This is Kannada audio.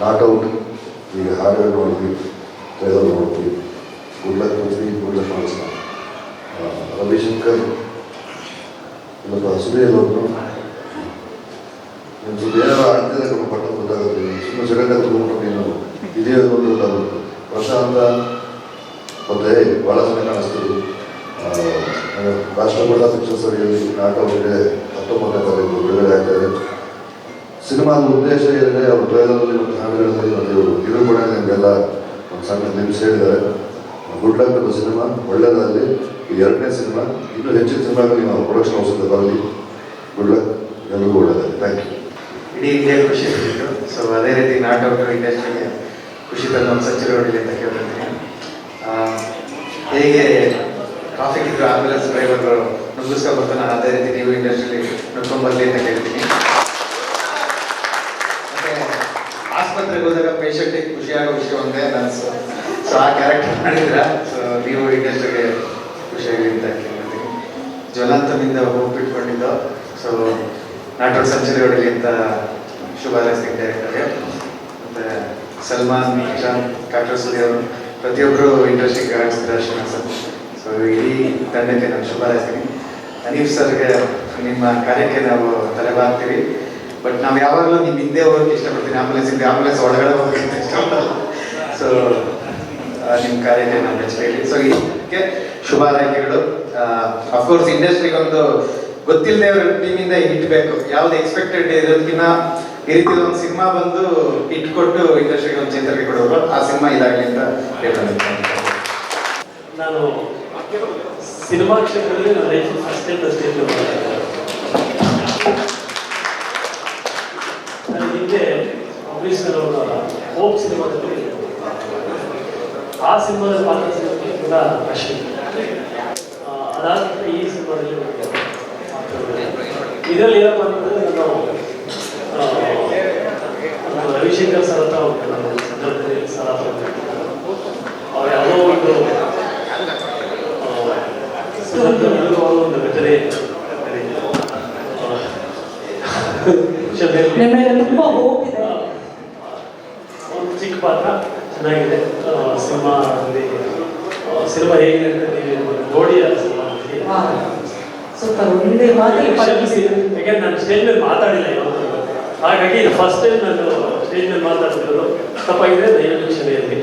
ನಾಟ್ ಔಟ್ ಈಗ ಹಾಡು ನೋಡಿದ್ವಿ ಟ್ರೈಲರ್ ನೋಡಿದ್ವಿ ನೋಡಿದ್ವಿ ಗುಡ್ ಲಕ್ ಮಾಡಿಸ್ತಾ ರವಿಶಂಕರ್ ಇಲ್ಲಪ್ಪ ಸುಧೀರ್ ಅವರು ಸುದ್ದಿ ಏನಾರು ನಮ್ಮ ಪಟ್ಟ ಗೊತ್ತಾಗುತ್ತೆ ಸುಮ್ಮನೆ ಸೆಕೆಂಡ್ ತಗೊಂಡು ನೀನು ಇದೇ ಗೊತ್ತಾಗುತ್ತೆ ಪ್ರಶಾಂತ ಮತ್ತೆ ಭಾಳ ಚೆನ್ನಾಗಿ ಕಾಣಿಸ್ತದೆ ರಾಷ್ಟ್ರಮಟ್ಟ ಪಿಕ್ಚರ್ಸ್ ಅವರಿಗೆ ನಾಟಕವಿದೆ ಹತ್ತೊಂಬತ್ತನೇ ತಾರೀಕು ಸಿನಿಮಾದ ಉದ್ದೇಶ ಏನಿದೆ ಅವ್ರ ಟ್ರೈಲರಲ್ಲಿ ಮತ್ತು ಹಾಡುಗಳಲ್ಲಿ ಇವರು ಇದು ಕೂಡ ನಿಮಗೆಲ್ಲ ಒಂದು ಸಣ್ಣ ನಿಮಿಷ ಹೇಳಿದ್ದಾರೆ. ಗುಡ್ ಲಕ್ ಅನ್ನೋ ಸಿನಿಮಾ ಒಳ್ಳೆಯದಾಗಲಿ ಈ ಎರಡನೇ ಸಿನಿಮಾ, ಇನ್ನೂ ಹೆಚ್ಚಿನ ಸಿನಿಮಾಗಳು ನಾವು ಪ್ರೊಡಕ್ಷನ್ ಹೌಸಿಂದ ಬರಲಿ. ಗುಡ್ ಲಕ್ ಎಲ್ಲರಿಗೂ ಒಳ್ಳೆಯದಾಗಲಿ ಥ್ಯಾಂಕ್ ಯು ಇಡೀ ಇಂಡಿಯಾ ಖುಷಿ ಸಿಕ್ಕಿತ್ತು ಸೊ ಅದೇ ರೀತಿ ನಾಟಕ ಇಂಡಸ್ಟ್ರಿಗೆ ಖುಷಿ ತಂದು ಒಂದು ಸಚಿವ ಹೊಡಿಲಿ ಅಂತ ಕೇಳ್ತೀನಿ ಹೇಗೆ ಟ್ರಾಫಿಕ್ ಇದ್ರೆ ಆಂಬ್ಯುಲೆನ್ಸ್ ಡ್ರೈವರ್ಗಳು ನುಗ್ಗಿಸ್ಕೊಂಡು ಬರ್ತಾನೆ, ಅದೇ ರೀತಿ ನೀವು ಇಂಡಸ್ಟ್ರಿಲಿ ನುಗ್ಕೊಂಬರ್ಲಿ ಅಂತ ಕೇಳ್ತೀನಿ ಮತ್ತೆ ಆಸ್ಪತ್ರೆಗೆ ಹೋದಾಗ ಪೇಷಂಟಿಗೆ ಖುಷಿಯಾಗೋ ವಿಷಯ ಒಂದೇ ಡಾನ್ಸ್ ಸೊ ಆ ಕ್ಯಾರೆಕ್ಟರ್ ಮಾಡಿದ್ರ ಸೊ ನೀವು ಇಂಡಸ್ಟ್ರಿಗೆ ಖುಷಿಯಾಗಿ ಅಂತ ಕೇಳ್ತೀನಿ ಜ್ವಲಂತನಿಂದ ಹೋಗ್ಬಿಟ್ಕೊಂಡಿದ್ದು ಸೊ ನಾಟಕ ಸೆಂಚುರಿ ಹೊಡಲಿ ಅಂತ ಶುಭ ಹಾರೈಸ್ತೀನಿ ಡೈರೆಕ್ಟರ್ಗೆ, ಮತ್ತೆ ಸಲ್ಮಾನ್ ಇಶಾನ್ ಡಾಕ್ಟರ್ ಸುದಿ ಅವರು ಪ್ರತಿಯೊಬ್ಬರು ಇಂಡಸ್ಟ್ರಿಗೆ ಕಾಣಿಸ್ತಾರೆ ಶ್ರೀನಿವಾಸ್ ಸರ್. ಸೊ ಇಡೀ ತಂಡಕ್ಕೆ ನಾನು ಶುಭ ಹಾರೈಸ್ತೀನಿ. ಅನೀಫ್ ಸರ್ಗೆ ನಿಮ್ಮ ಕಾರ್ಯಕ್ಕೆ ನಾವು ತಲೆಬಾಗ್ತೀವಿ. ಬಟ್ ನಾವು ಯಾವಾಗಲೂ ನಿಮ್ಮ ಹಿಂದೆ ಹೋಗೋಕೆ ಇಷ್ಟಪಡ್ತೀನಿ. ಆಂಬುಲೆನ್ಸ್ ಹಿಂದೆ ಆಂಬುಲೆನ್ಸ್ ಒಳಗಡೆ ಹೋಗಕ್ಕೆ ಸೊ ನಿಮ್ಮ ಕಾರ್ಯಕ್ಕೆ ಸೊ ಇದಕ್ಕೆ ಶುಭ ಹಾರೈಕೆಗಳು ಅಫ್ಕೋರ್ಸ್ ಇಂಡಸ್ಟ್ರಿಗೆ ಒಂದು ಗೊತ್ತಿಲ್ಲದೆ ಅವ್ರ ಟೀಮಿಂದ ಹಿಟ್ ಬೇಕು. ಯಾವ್ದು ಎಕ್ಸ್ಪೆಕ್ಟೆಡ್ ಇರೋದಕ್ಕಿಂತ ಈ ರೀತಿ ಒಂದು ಸಿನಿಮಾ ಬಂದು ಹಿಟ್ ಕೊಟ್ಟು ಇಂಡಸ್ಟ್ರಿಗೆ ಒಂದು ಚೇತರಿಕೆ ಕೊಡೋರು, ಆ ಸಿನಿಮಾ ಇದಾಗಲಿ ಅಂತ ಹೇಳ್ತಾರೆ. ನಾನು ಸಿನಿಮಾ ಕ್ಷೇತ್ರದಲ್ಲಿ ನನ್ನ ಲೈಫ್ ಫಸ್ಟ್ ಟೈಮ್ ನಾನು ಹಿಂದೆ ಅಂಬರೀಷ್ ಸರ್ ಅವರ ಹೋಪ್ ಸಿನಿಮಾದಲ್ಲಿ ಆ ಸಿನಿಮಾದಲ್ಲಿ ಪಾತ್ರ ಕೂಡ ಅಶ್ವಿನ್ ಆ, ಅದಾದ್ಮೇಲೆ ಈ ಸಿನಿಮಾದಲ್ಲಿ ಇದರಲ್ಲಿ ಏನಪ್ಪ ಅಂತಂದ್ರೆ ನಾನು ಆ, ನಾನು ರವಿಶಂಕರ್ ಸರ್ ಹತ್ರ ಹೋಗ್ತೇನೆ ನಾನು ಸಂದರ್ಭದಲ್ಲಿ ಸರ್ ಹತ್ರ ಹೋಗ್ತೇನೆ. ಅವ್ರು ಯಾವುದೋ ಒಂದು ಸಂದರ್ಭದಲ್ಲಿ ಅವರು ಒಂದು ಘಟನೆ ನಿಮ್ಮ ಮೇಲೆ ತುಂಬಾ ಹೋಪ್ ಇದೆ ಒಂದು ಚಿಕ್ಕ ಪಾತ್ರ ಚೆನ್ನಾಗಿದೆ. ಸಿನಿಮಾ ಸಿನಿಮಾ ಹೇಗಿದೆ ಅಂತ ನೀವು ಆ ಸಿನಿಮಾ ಸೂಪರ್. ಒಂದೇ ಮಾತು ಕ್ಷಮಿಸಿ ಯಾಕಂದ್ರೆ ನಾನು ಸ್ಟೇಜ್ ಮೇಲೆ ಮಾತಾಡಿಲ್ಲ ಇವತ್ತು ಹಾಗಾಗಿ ಫಸ್ಟ್ ಟೈಮ್ ನಾನು ಸ್ಟೇಜ್ ಮೇಲೆ ಮಾತಾಡ್ತಿರೋದು. ತಪ್ಪಾಗಿದೆ ದಯವಿಟ್ಟು ಕ್ಷಮೆ ಇರಲಿ